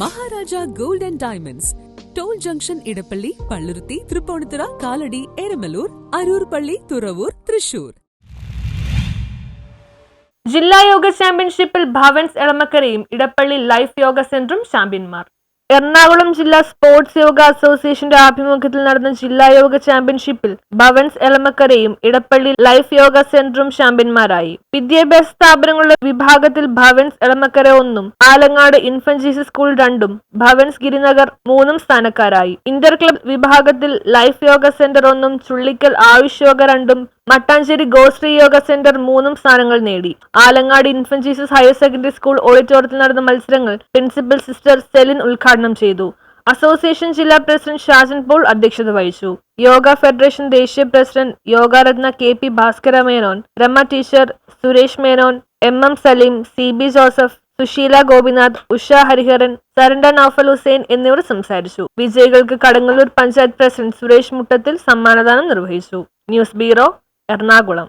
Maharaja gold and diamonds. Toll junction Edappally Palluruthy Tripunithura Kalady Eramalloor Aroor Palli Thuravoor Thrissur. ജില്ലാ യോഗ ചാമ്പ്യൻഷിപ്പിൽ ഭവൻസ് എളമക്കരയും Edappally life yoga സെന്ററും ചാമ്പ്യന്മാർ. എറണാകുളം ജില്ലാ സ്പോർട്സ് യോഗ അസോസിയേഷന്റെ ആഭിമുഖ്യത്തിൽ നടന്ന ജില്ലാ യോഗ ചാമ്പ്യൻഷിപ്പിൽ ഭവൻസ് എളമക്കരയും ഇടപ്പള്ളി ലൈഫ് യോഗ സെന്ററും ചാമ്പ്യന്മാരായി. വിദ്യാഭ്യാസ സ്ഥാപനങ്ങളുടെ വിഭാഗത്തിൽ ഭവൻസ് എളമക്കര ഒന്നും ആലങ്ങാട് ഇൻഫന്റ് സ്കൂൾ രണ്ടും ഭവൻസ് ഗിരിനഗർ മൂന്നും സ്ഥാനക്കാരായി. ഇന്റർ ക്ലബ് വിഭാഗത്തിൽ ലൈഫ് യോഗ സെന്റർ ഒന്നും ചുള്ളിക്കൽ ആയുഷ് യോഗ രണ്ടും മട്ടാഞ്ചേരി ഗോശ്രീ യോഗ സെന്റർ മൂന്നും സ്ഥാനങ്ങൾ നേടി. Alangad infant Jesus higher secondary school ഓഡിറ്റോറിയത്തിൽ നടന്ന മത്സരങ്ങൾ പ്രിൻസിപ്പൽ സിസ്റ്റർ സെലിൻ ഉദ്ഘാടനം ചെയ്തു. അസോസിയേഷൻ ജില്ലാ പ്രസിഡന്റ് ഷാജൻ പോൾ അധ്യക്ഷത വഹിച്ചു. യോഗ ഫെഡറേഷൻ ദേശീയ president Yogaratna K P Bhaskara Menon Rama teacher Suresh Menon M M Saleem C B Joseph Susheela Gopinath Usha Hariharan സരണ്ട Noufal Hussain എന്നിവർ സംസാരിച്ചു. വിജയികൾക്ക് കടങ്ങല്ലൂർ പഞ്ചായത്ത് പ്രസിഡന്റ് സുരേഷ് മുട്ടത്തിൽ സമ്മാനദാനം നിർവഹിച്ചു. News bureau Ernakulam.